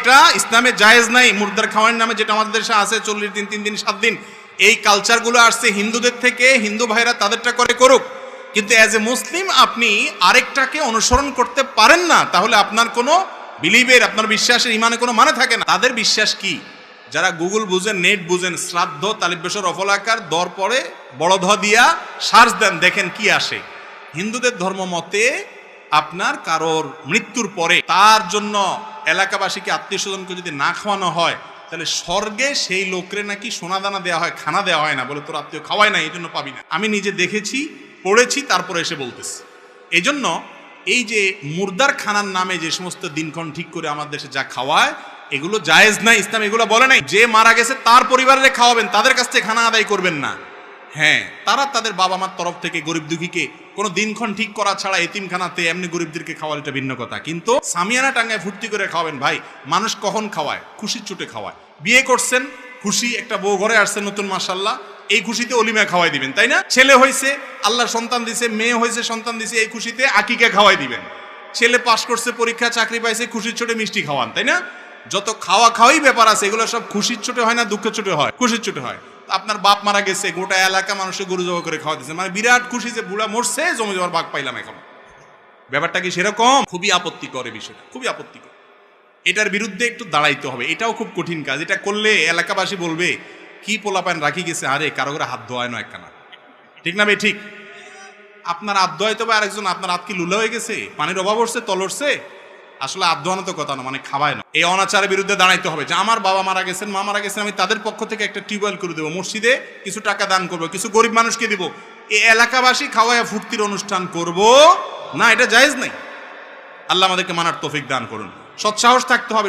এটা ইসলামে জায়েজ নাই, মুর্দার খাওয়ার নামে যেটা আমাদের দেশে আছে, চল্লিশ দিন, তিন দিন, সাত দিন। এই কালচারগুলো আসছে হিন্দুদের থেকে, হিন্দু ভাইরা তাদেরটা করে করুক। কিন্তু অ্যাজ এ মুসলিম আপনি আরেকটাকে অনুসরণ করতে পারেন না, তাহলে আপনার কোনো বিলিভের আপনার বিশ্বাসের ইমানে কোনো মানে থাকে না। তাদের বিশ্বাস কি? যারা গুগল বুঝেন, নেট বুঝেন, শ্রাদ্ধ তালিবেশ্বর অফলাকার, দর পরে বড় ধ দিয়া সার্চ দেন, দেখেন কি আসে। হিন্দুদের ধর্ম মতে আপনার কারোর মৃত্যুর পরে তার জন্য এলাকাবাসীকে আত্মীয় স্বজনকে যদি না খাওয়ানো হয়, তাহলে স্বর্গে সেই লোকরে নাকি সোনা দানা দেওয়া হয়, খানা দেওয়া হয় না বলে তোর আত্মীয় খাওয়ায় না, এই জন্য পাবি না। আমি নিজে দেখেছি, পড়েছি, তারপরে এসে বলতেছি। এই জন্য এই যে মুর্দার খানার নামে যে সমস্ত দিনক্ষণ ঠিক করে আমার দেশে যা খাওয়ায়, এগুলো জায়েজ নাই, ইসলাম এগুলো বলে নাই। যে মারা গেছে, তার পরিবারে খাওয়াবেন, তাদের কাছ থেকে খানা আদায় করবেন না। হ্যাঁ তারা তাদের বাবা মার তরফ থেকে গরিব দুঃখীকে কোনো দিনক্ষণ ঠিক করা ছাড়া এতিমখানাতে এমনি গরিবদেরকে খাওয়ালে এটা ভিন্ন কথা। কিন্তু সামিয়ানা টাঙ্গায় ফুর্তি করে খাওয়াবেন, ভাই, মানুষ কখন খাওয়ায়? খুশির চোটে খাওয়ায়। বিয়ে করছেন, খুশি একটা বউ ঘরে আসছে নতুন মাসাল্লাহ এই খুশিতে অলিমা খাওয়াই দিবেন, তাই না? ছেলে হয়েছে, আল্লাহ সন্তান দিছে, মেয়ে হয়েছে, সন্তান দিছে, এই খুশিতে আকিকে খাওয়াই দিবেন। ছেলে পাশ করছে, পরীক্ষা, চাকরি পাইছে, খুশির ছোটে মিষ্টি খাওয়ান, তাই না? যত খাওয়া খাওয়াই ব্যাপার আছে, এগুলো সব খুশির ছোটে হয় না, দুঃখের ছোটে হয়? খুশির ছোটে হয়। আপনার বাপ মারা গেছে, গোটা এলাকা মানুষের গরু জবা করে খাওয়া দিচ্ছে মানে বিরাট খুশি যে বুড়া মরছে, জমি জমার ভাগ পাইলাম এখন। ব্যাপারটা কি সেরকম? খুবই আপত্তিকর এই বিষয়টা, খুবই আপত্তিকর এটার বিরুদ্ধে একটু দাঁড়াইতে হবে, এটাও খুব কঠিন কাজ। এটা করলে এলাকাবাসী বলবে, কি পোলাপান রাখি গেছে? আরে, কারও করে হাত ধোয়ায় না একখানা। ঠিক না ভাই? ঠিক। আপনার হাত ধোয়াই তো বা আরেকজন, আপনার হাত কি লুলা হয়ে গেছে? পানির অভাব হচ্ছে তলরছে আসলে হাত তো কথা না মানে খাওয়ায় না। এই অনাচারের বিরুদ্ধে দাঁড়াইতে হবে যে, আমার বাবা মারা গেছেন, মা মারা গেছেন, আমি তাদের পক্ষ থেকে একটা টিউবওয়েল করে দেবো, মসজিদে কিছু টাকা দান করব, কিছু গরিব মানুষকে দিব। এই এলাকাবাসী খাওয়ায় ফুর্তির অনুষ্ঠান করব? না, এটা জায়েজ নাই। আল্লাহ আমাদেরকে মানার তফিক দান করুন। সৎসাহস থাকতে হবে